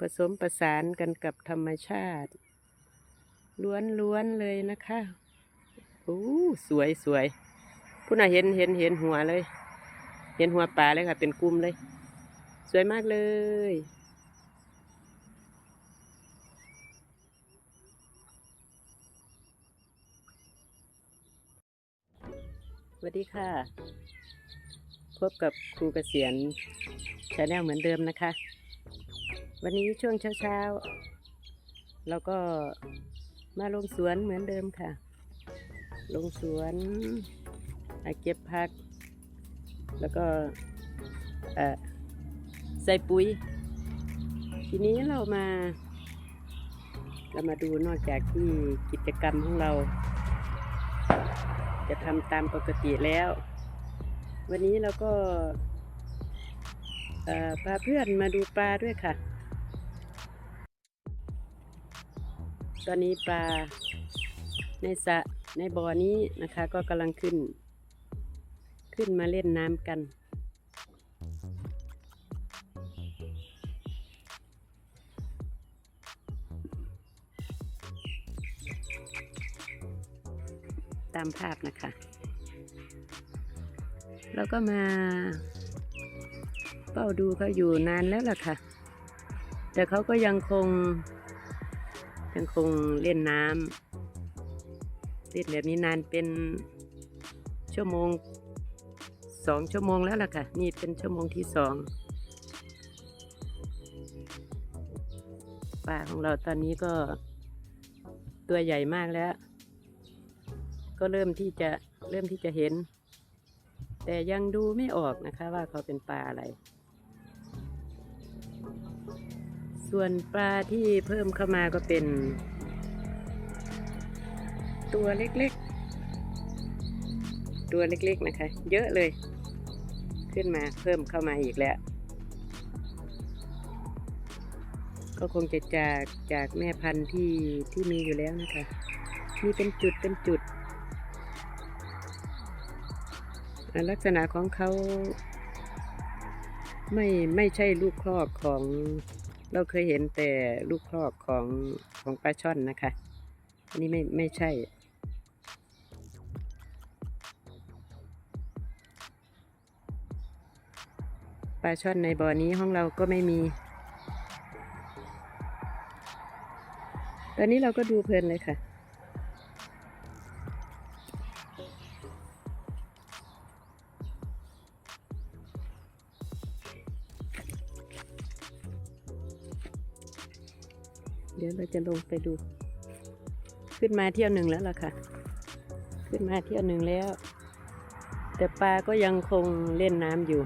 ผสมประสานกันกับธรรมชาติ ล้วนๆเลยนะคะโอ้สวยสวยผู้น่ะเห็นเห็นเห็นหัวเลย เห็นหัวปลาเลยค่ะ เป็นกลุ่มเลย สวยมากเลยสวัสดีค่ะ พบกับครูเกษียณชาแนลเหมือนเดิมนะคะ วันนี้ช่วงเช้าๆ เราก็มาลงสวนเหมือนเดิมค่ะ ลงสวนเก็บผัก แล้วก็ใส่ปุ๋ย ทีนี้เรามา เรามาดูนอกจากที่กิจกรรมของเรา จะทำตามปกติแล้ว วันนี้เราก็พาเพื่อนมาดูปลาด้วยค่ะ ตอนนี้ปลาในสระในบ่อนี้นะคะ ก็กำลังขึ้น ขึ้นมาเล่นน้ำกันตามภาพนะคะ แล้วก็มาเฝ้าดูเขาอยู่นานแล้วล่ะค่ะ แต่เขาก็ยังคง ยังคงเล่นน้ำเล่นแบบนี้นานเป็นชั่วโมงสองชั่วโมงแล้วล่ะค่ะ นี่เป็นชั่วโมงที่สองปลาของเราตอนนี้ก็ตัวใหญ่มากแล้ว ก็เริ่มที่จะเริ่มที่จะเห็น แต่ยังดูไม่ออกนะคะว่าเขาเป็นปลาอะไร ส่วนปลาที่เพิ่มเข้ามาก็เป็น ตัวเล็กๆ ตัวเล็กๆนะคะ เยอะเลย ขึ้นมาเพิ่มเข้ามาอีกแล้ว ก็คงจะจากจากแม่พันธุ์ที่ที่มีอยู่แล้วนะคะ มีเป็นจุดเป็นจุด ลักษณะของเขาไม่ไม่ใช่ลูกครอกของ เราเคยเห็นแต่ลูกคลอกของของปลาช่อนนะคะ อันนี้ไม่ไม่ใช่ ปลาช่อนในบ่อนี้ห้องเราก็ไม่มี ตอนนี้เราก็ดูเพลินเลยค่ะ จะลงไปดู ขึ้นมาเที่ยวหนึ่งแล้วล่ะค่ะ ขึ้นมาเที่ยวหนึ่งแล้ว แต่ปลาก็ยังคงเล่นน้ำอยู่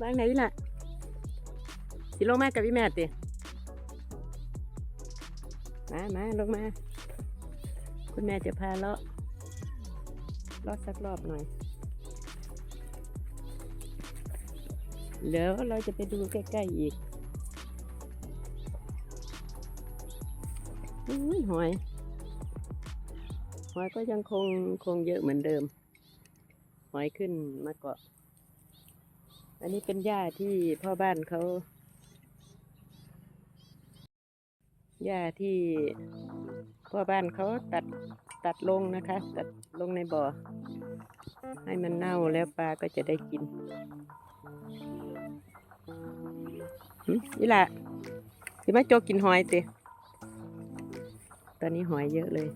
วางไหนล่ะสิลงมากับพี่แม่ติมามาลงมา คุณแม่จะพาเลาะเลาะสักรอบหน่อยเดี๋ยวเราจะไปดูใกล้ๆอีกอุ้ยหอย หอยก็ยังคงคงเยอะเหมือนเดิม หอยขึ้นมาเกาะ อันนี้เป็นหญ้าที่พ่อบ้านเขาหญ้าที่พ่อบ้านเขาตัดตัดลงนะคะ ตัดลงในบ่อ ให้มันเน่าแล้วปลาก็จะได้กินนี่แหละสิมาโจกินหอยสิตอนนี้หอยเยอะเลย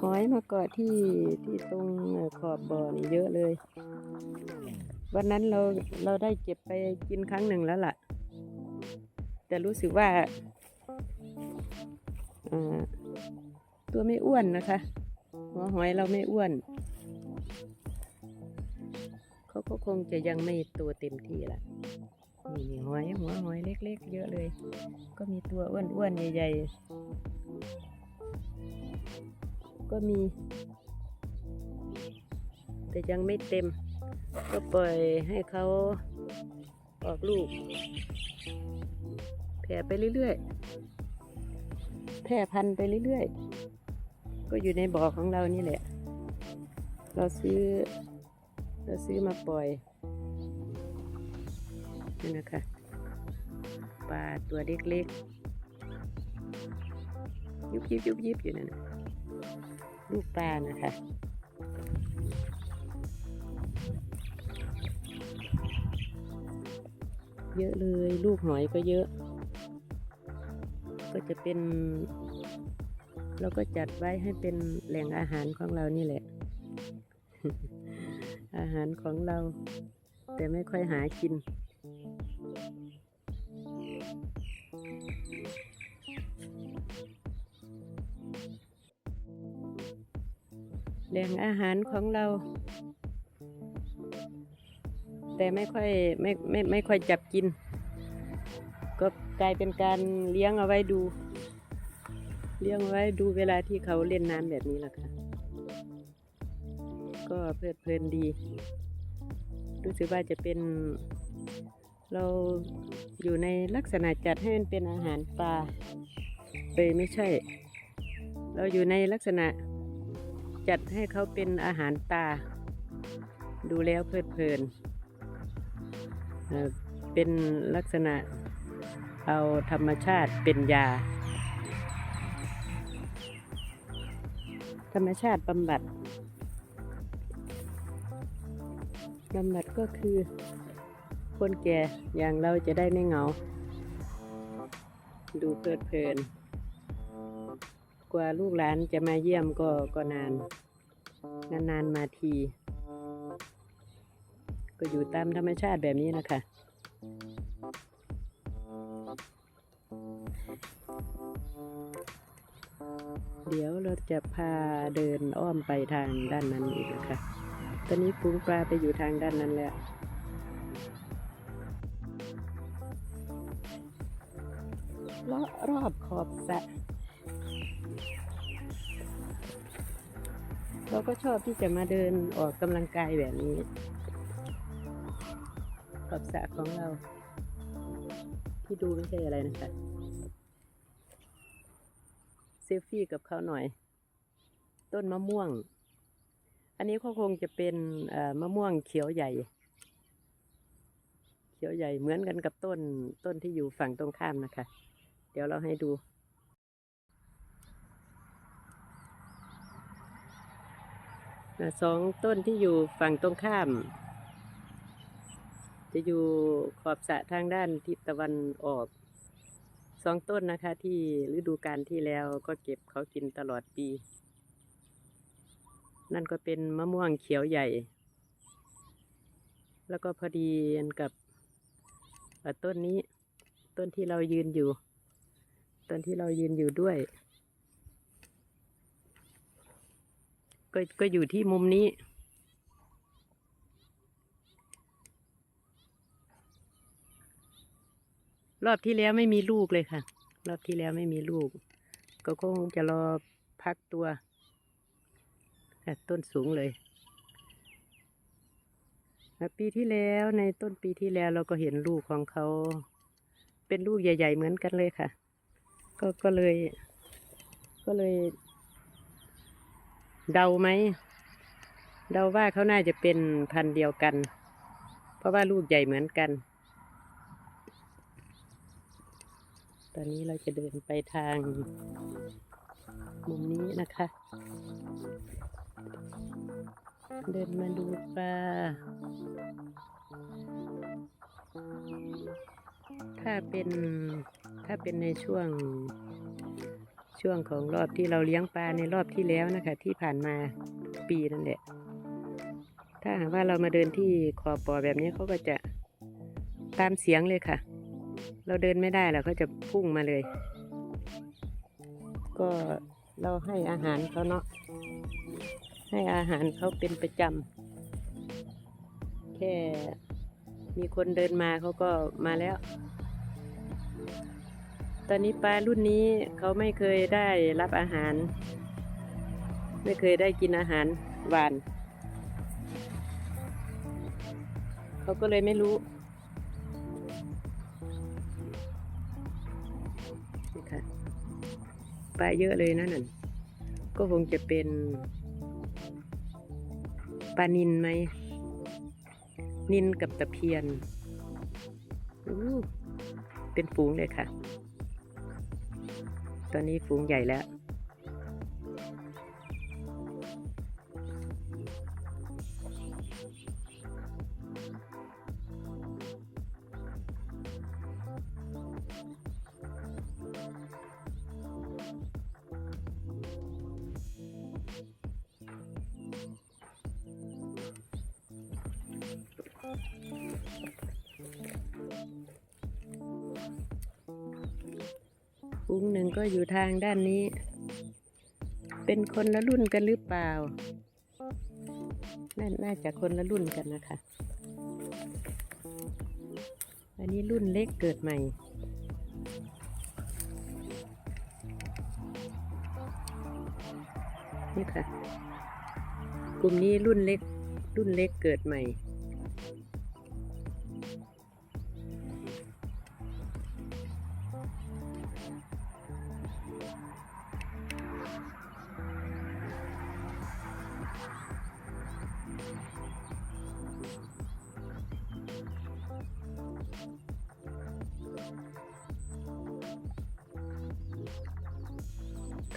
หอยมาเกาะที่ที่ตรงขอบบ่อนี่เยอะเลย วันนั้นเราเราได้เก็บไปกินครั้งหนึ่งแล้วล่ะ แต่รู้สึกว่าตัวไม่อ้วนนะคะ หัวหอยเราไม่อ้วน เขาก็คงจะยังไม่โตเต็มที่ละนี่หอยหัวหอยเล็กๆ เยอะเลย ก็มีตัวอ้วนๆใหญ่ๆ ก็มี แต่ยังไม่เต็ม ก็ปล่อยให้เขาออกลูก แผ่ไปเรื่อยๆแผ่พันธุ์ไปเรื่อยๆ ก็อยู่ในบ่อของเรานี่แหละ เราซื้อ เราซื้อมาปล่อยนี่นะคะปลาตัวเล็กๆ ยุบยิบยุบยิบอยู่นั่นลูกปลานะคะ เยอะเลย ลูกหอยก็เยอะ ก็จะเป็น เราก็จัดไว้ให้เป็นแหล่งอาหารของเรานี่แหละ อาหารของเรา แต่ไม่ค่อยหากินแหล่งอาหารของเรา แต่ไม่ค่อยไม่ไม่ไม่ค่อยจับกิน ก็กลายเป็นการเลี้ยงเอาไว้ดู เลี้ยงไว้ดูเวลาที่เขาเล่นน้ำแบบนี้แหละค่ะ ก็เพลิดเพลินดี รู้สึกว่าจะเป็น เราอยู่ในลักษณะจัดให้มันเป็นอาหารปลาเอยไม่ใช่ เราอยู่ในลักษณะจัดให้เขาเป็นอาหารตา ดูแล้วเพลิดเพลิน เป็นลักษณะเอาธรรมชาติเป็นยา ธรรมชาติบำบัดบำบัดก็คือ คนแก่อย่างเราจะได้ไม่เหงา ดูเพลิดเพลิน กว่าลูกหลานจะมาเยี่ยมก็ก็นาน นานๆมาที ก็อยู่ตามธรรมชาติแบบนี้นะคะเดี๋ยวเราจะพาเดินอ้อมไปทางด้านนั้นอีกนะคะ ตอนนี้ปุ้งปลาไปอยู่ทางด้านนั้นแล้ว เลาะรอบขอบสระเราก็ชอบที่จะมาเดินออกกำลังกายแบบนี้ ขอบสระของเรา ที่ดูไม่ใช่อะไรนะคะ เซลฟี่กับเขาหน่อย ต้นมะม่วง อันนี้ก็คงจะเป็นมะม่วงเขียวใหญ่ เขียวใหญ่เหมือนกันกับต้นต้นที่อยู่ฝั่งตรงข้ามนะคะ เดี๋ยวเราให้ดูสองต้นที่อยู่ฝั่งตรงข้าม จะอยู่ขอบสระทางด้านทิศตะวันออกสองต้นนะคะ ที่ฤดูกาลที่แล้วก็เก็บเขากินตลอดปี นั่นก็เป็นมะม่วงเขียวใหญ่ แล้วก็พอดีกับต้นนี้ ต้นที่เรายืนอยู่ ต้นที่เรายืนอยู่ด้วย ก็ก็อยู่ที่มุมนี้ รอบที่แล้วไม่มีลูกเลยค่ะ รอบที่แล้วไม่มีลูก ก็คงจะรอพักตัวต้นสูงเลย ปีที่แล้วในต้นปีที่แล้วเราก็เห็นลูกของเขา เป็นลูกใหญ่ ๆ เหมือนกันเลยค่ะ ก็ก็เลย ก็เลย เดาไหมเดาว่าเขาน่าจะเป็นพันธุ์เดียวกัน เพราะว่าลูกใหญ่เหมือนกัน ตอนนี้เราจะเดินไปทาง มุมนี้นะคะ เดินมาดูปลาถ้าเป็นถ้าเป็นในช่วงช่วงของรอบที่เราเลี้ยงปลาในรอบที่แล้วนะคะ ที่ผ่านมาปีนั่นแหละ ถ้าหากว่าเรามาเดินที่ขอบบ่อแบบนี้เขาก็จะตามเสียงเลยค่ะ เราเดินไม่ได้แล้วเขาจะพุ่งมาเลย ก็เราให้อาหารเขาเนาะให้อาหารเขาเป็นประจำแคค่มีคนเดินมาเขาก็มาแล้ว ตอนนี้ปลารุ่นนี้เขาไม่เคยได้รับอาหาร ไม่เคยได้กินอาหารหวาน เขาก็เลยไม่รู้ ลาเยอะเลยนะนั่นก็คงจะเป็นปลานินไหมนินกับตะเพียนเป็นฝูงเลยค่ะ ตอนนี้ฝูงใหญ่แล้ว ฝูงหนึ่งก็อยู่ทางด้านนี้ เป็นคนละรุ่นกันหรือเปล่า น่าน่าจะคนละรุ่นกันนะคะ อันนี้รุ่นเล็กเกิดใหม่นี่ค่ะ กลุ่มนี้รุ่นเล็ก รุ่นเล็กเกิดใหม่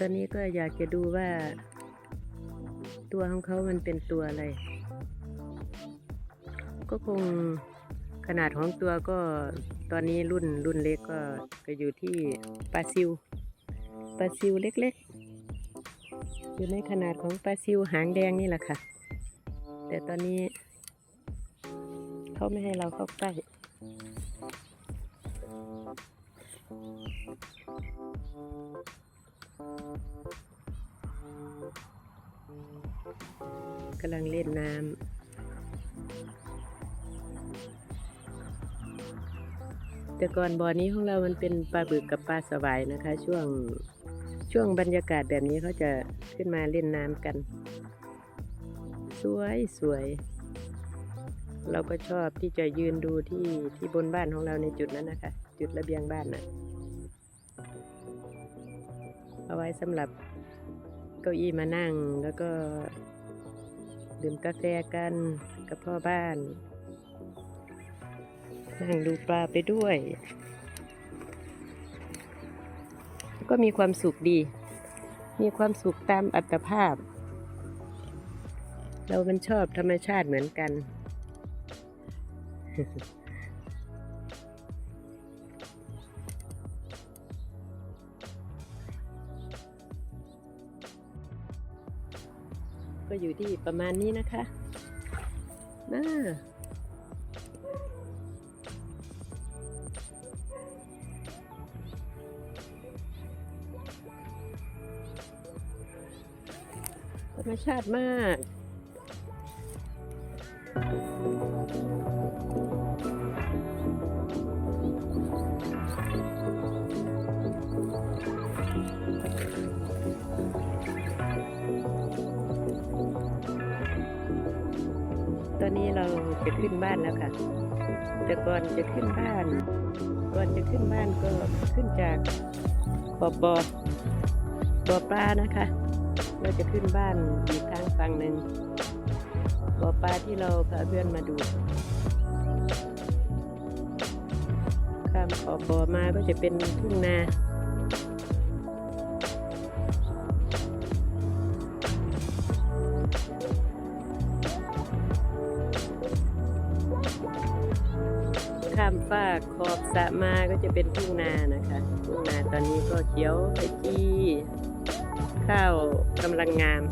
ตอนนี้ก็อยากจะดูว่า ตัวของเขามันเป็นตัวอะไร ก็คงขนาดของตัวก็ตอนนี้รุ่นรุ่นเล็กก็ก็อยู่ที่ปลาซิวปลาซิวเล็กๆ อยู่ในขนาดของปลาซิวหางแดงนี่แหละค่ะ แต่ตอนนี้เขาไม่ให้เราเข้าใกล้ กำลังเล่นน้ำแต่ก่อนบ่อนี้ของเรามันเป็นปลาบึกกับปลาสวายนะคะ ช่วงช่วงบรรยากาศแบบนี้เขาจะขึ้นมาเล่นน้ำกัน สวยสวย เราก็ชอบที่จะยืนดูที่ที่บนบ้านของเราในจุดนั้นนะคะ จุดระเบียงบ้านนะเอาไว้สำหรับ เก้าอี้มานั่ง แล้วก็ดื่มกาแฟกันกับพ่อบ้าน นั่งดูปลาไปด้วย ก็มีความสุขดี มีความสุขตามอัตภาพ เรามันชอบธรรมชาติเหมือนกันก็ อยู่ที่ประมาณนี้นะคะน่าธรรมชาติมาก จะขึ้นบ้านแล้วค่ะ แต่ก่อนจะขึ้นบ้าน ก่อนจะขึ้นบ้านก็ขึ้นจากขอบ่อบ่อปลานะคะ เราจะขึ้นบ้านอีกทางฝั่งหนึ่งบ่อปลาที่เราพาเพื่อนมาดูข้ามขอบบ่อมาก็จะเป็นทุ่งนา ข้ามฟากขอบสระมาก็จะเป็นทุ่งนานะคะทุ่งนาตอนนี้ก็เขียวขจีข้าวกำลังงาม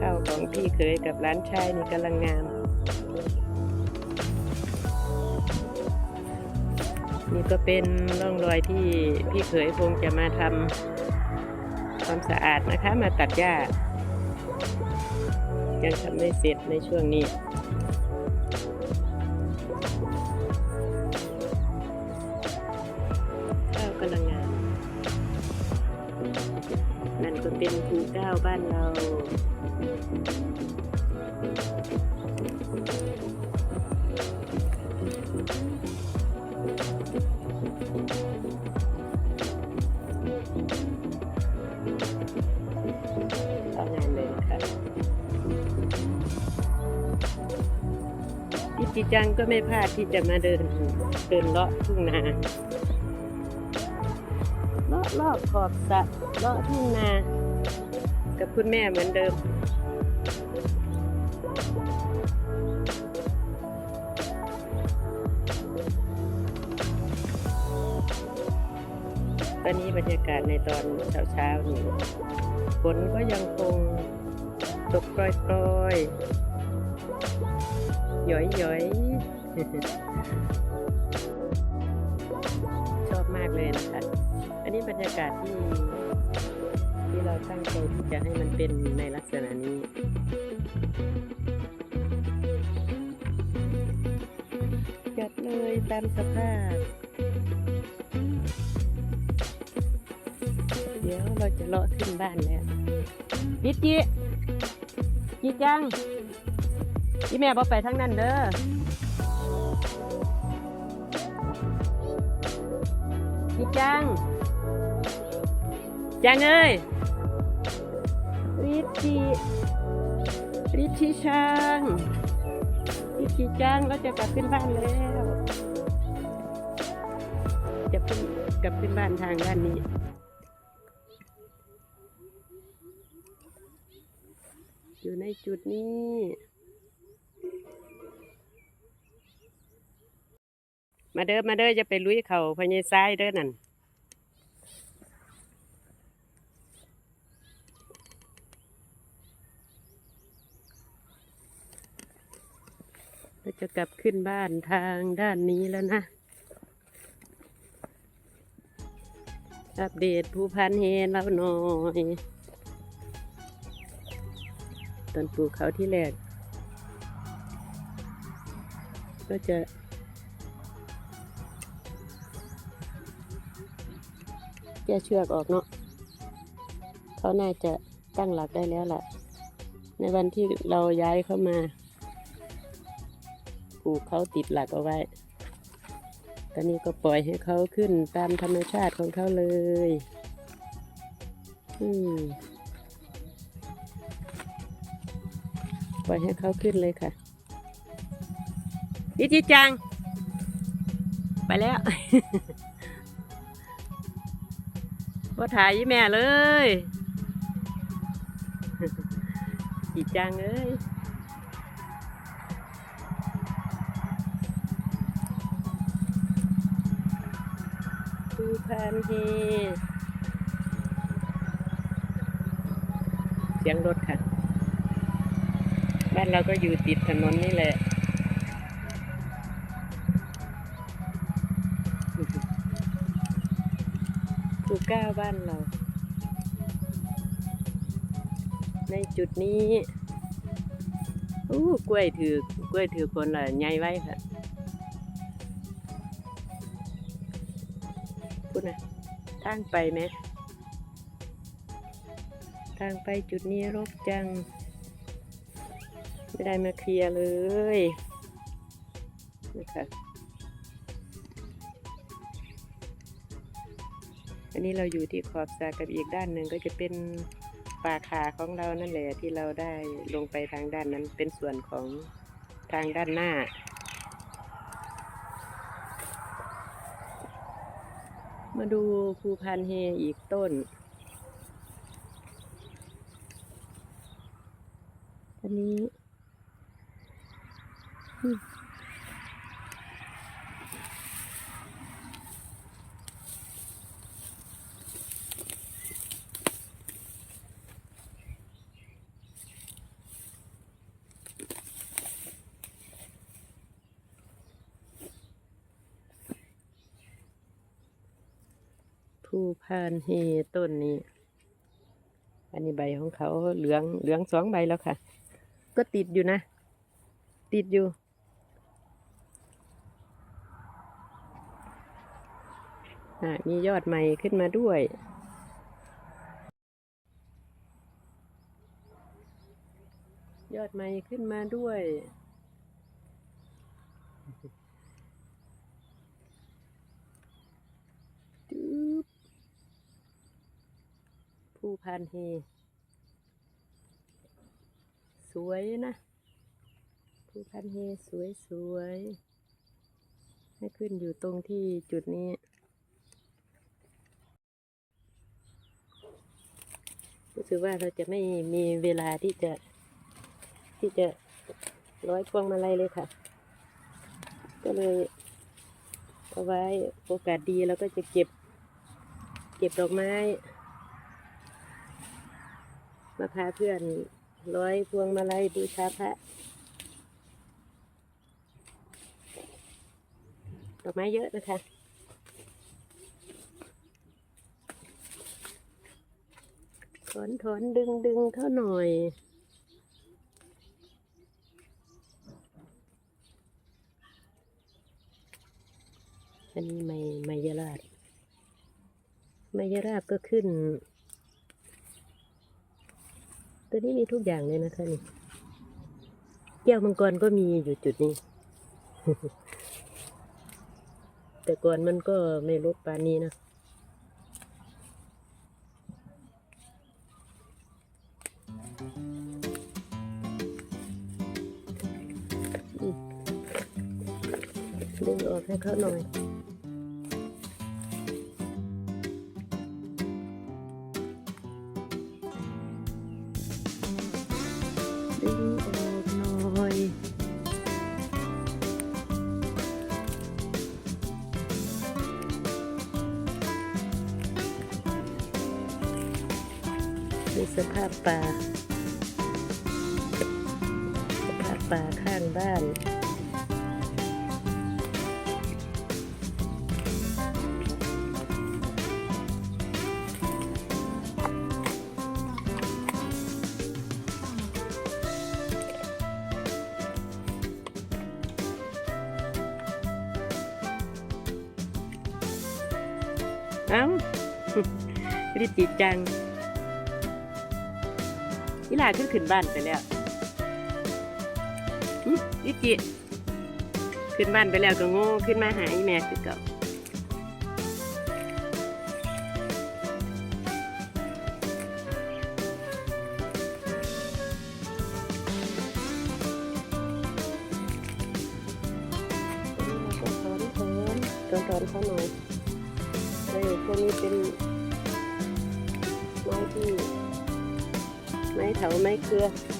ข้าวของพี่เคยกับร้านชายนี่กำลังงาม นี่ก็เป็นร่องรอยที่พี่เคยคงจะมาทำความสะอาดนะคะ มาตัดหญ้ายังทำไม่เสร็จในช่วงนี้ ภูเก้าบ้านเราเอางานเลยค่ะพี่จิจังก็ไม่พลาดที่จะมาเดินเดินเลาะทุ่งนาเลาะรอบขอบสระเลาะทุ่งนา กับคุณแม่เหมือนเดิม ตอนนี้บรรยากาศในตอนเช้าๆนี่ฝนก็ยังคงตกปล่อยๆหย้อยๆ ชอบมากเลยนะคะ อันนี้บรรยากาศที่ที่เราตั้งใจที่จะให้มันเป็นในลักษณะนี้จัดเลยตามสภาพ เดี๋ยวเราจะเลาะขึ้นบ้านแล้วดิจิจิจังพี่แม่บอไปทั้งนั้นเด้อ จิจัง จังเอ้ยริจิริชิช่างริชิจังเราจะกลับขึ้นบ้านแล้ว จะขึ้นกลับขึ้นบ้านทางด้านนี้อยู่ในจุดนี้ มาเด้อมาเด้อจะไปลุยเขาพญซ้ายเด้อนั่นเราจะกลับขึ้นบ้านทางด้านนี้แล้วนะ อัปเดตผู้พันเฮนเราหน่อย ตอนปลูกเขาที่แรก ก็จะ แก้เชือกออกเนาะเขาน่าจะตั้งหลักได้แล้วล่ะ ในวันที่เราย้ายเข้ามาปลูกเขาติดหลักเอาไว้ ตอนนี้ก็ปล่อยให้เขาขึ้นตามธรรมชาติของเขาเลย อืมปล่อยให้เขาขึ้นเลยค่ะดิจิจัง ไปแล้ว ว่าถ่ายยี่แม่เลยดิจังเอ้ยภูพานเฮเสียงรถค่ะ บ้านเราก็อยู่ติดถนนนี่แหละูก้าบ้านเรา ในจุดนี้อู้กล้วยถือกล้วยถือคนละใหญ่ไว้ค่ะพูดนะทางไปไหมทางไปจุดนี้รกจัง ไม่ได้มาเคลียร์เลยนะคะ นี้เราอยู่ที่ขอบสระกับอีกด้านหนึ่งก็จะเป็นป่าขาของเรานั่นแหละที่เราได้ลงไปทางด้านนั้นเป็นส่วนของทางด้านหน้า มาดูภูพานเฮอีกต้น อันนี้ ผู้พานเฮต้นนี้ อันนี้ใบของเขาเหลืองเหลืองสองใบแล้วค่ะ ก็ติดอยู่นะ ติดอยู่มียอดใหม่ขึ้นมาด้วย ยอดใหม่ขึ้นมาด้วย ผู้พันเฮ สวยนะผู้พันเฮสวยสวย ให้ขึ้นอยู่ตรงที่จุดนี้ รู้สึกว่าเราจะไม่มีเวลาที่จะที่จะร้อยพวงมาลัยเลยค่ะ ก็เลยเอาไว้โอกาสดีเราก็จะเก็บ เก็บดอกไม้ มาพาเพื่อนร้อยพวงมาลัยบูชาพระดอกไม้เยอะนะคะถอนถอนดึงดึงเข้าหน่อยอันนี้ไมไมยราชไมยราชก็ขึ้น ตัวนี้มีทุกอย่างเลยนะคะนี่แก้วมังกรก็มีอยู่จุดนี้ แต่ก่อนมันก็ไม่ลดปานนี้นะดึงออกให้เขาหน่อย สภาพป่าสภาพป่าข้างบ้านเอ้ารีบติดจัง นี่ลาขึ้นขึ้นบ้านไปแล้วหึนิจิขึ้นบ้านไปแล้วก็โง่ขึ้นมาหาอีแม่คือเก่า ม้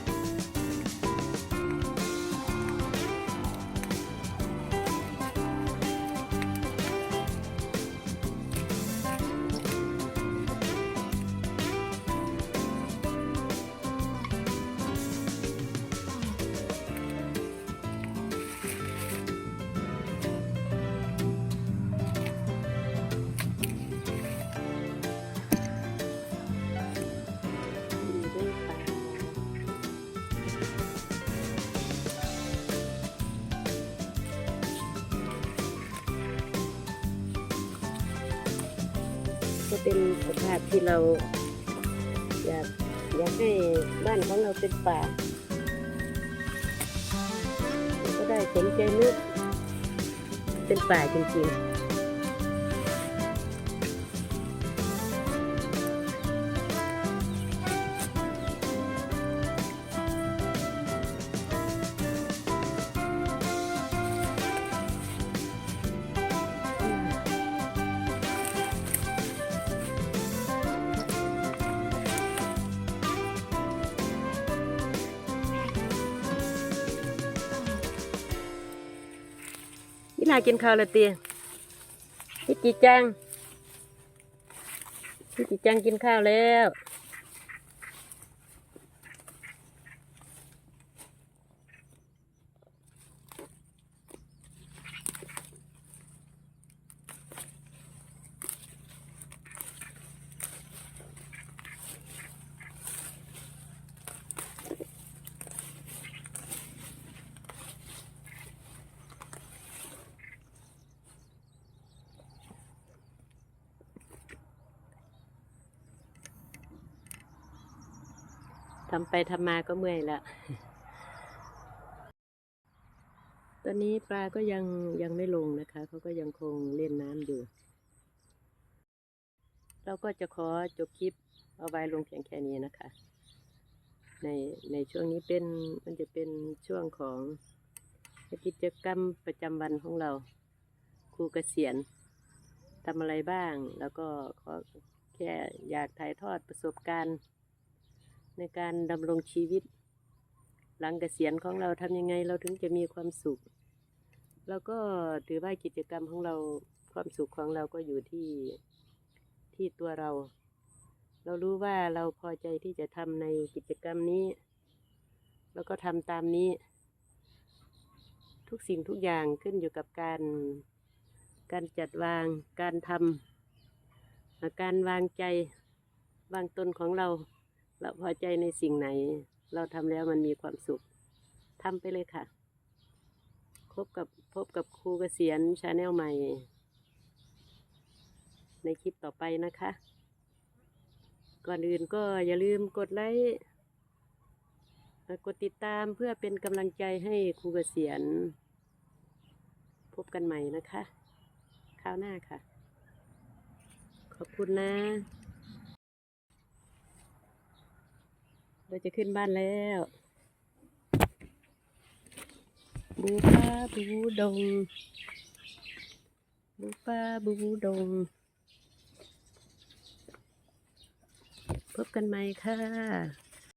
เป็นสภาพที่เราอยากอยากให้บ้านของเราเป็นป่า ก็ได้สมใจนึกเป็นป่าจริงๆ พี่นากินข้าวและเตียพี่จีจังพี่จีจังกินข้าวแล้ว ไปทำมาก็เมื่อยละอนนี้ปลาก็ยังยังไม่ลงนะคะ เขาก็ยังคงเล่นน้ำอยู่ เราก็จะขอจบคลิปเอาไว้ลงเพียงแค่นี้นะคะ ในในช่วงนี้เป็นมันจะเป็นช่วงของกิจกรรมประจำวันของเรา ครูเกษียณทำอะไรบ้าง แล้วก็ขอแค่อยากถ่ายทอดประสบการณ์ ในการดำรงชีวิต หลังเกษียณของเราทำยังไงเราถึงจะมีความสุข แล้วก็ถือว่ากิจกรรมของเราความสุขของเราก็อยู่ที่ที่ตัวเรา เรารู้ว่าเราพอใจที่จะทำในกิจกรรมนี้ แล้วก็ทำตามนี้ ทุกสิ่งทุกอย่างขึ้นอยู่กับการการจัดวาง การทำการวางใจ วางตนของเรา เราพอใจในสิ่งไหน เราทำแล้วมันมีความสุขทำไปเลยค่ะพบกับพบกับครูเกษียณชาแนลใหม่ ในคลิปต่อไปนะคะ ก่อนอื่นก็อย่าลืมกดไลค์กดติดตามเพื่อเป็นกำลังใจให้ครูเกษียณ พบกันใหม่นะคะ คราวหน้าค่ะ ขอบคุณนะ เราจะขึ้นบ้านแล้ว บูป้าบูดง บูป้าบูดง พบกันใหม่ค่ะ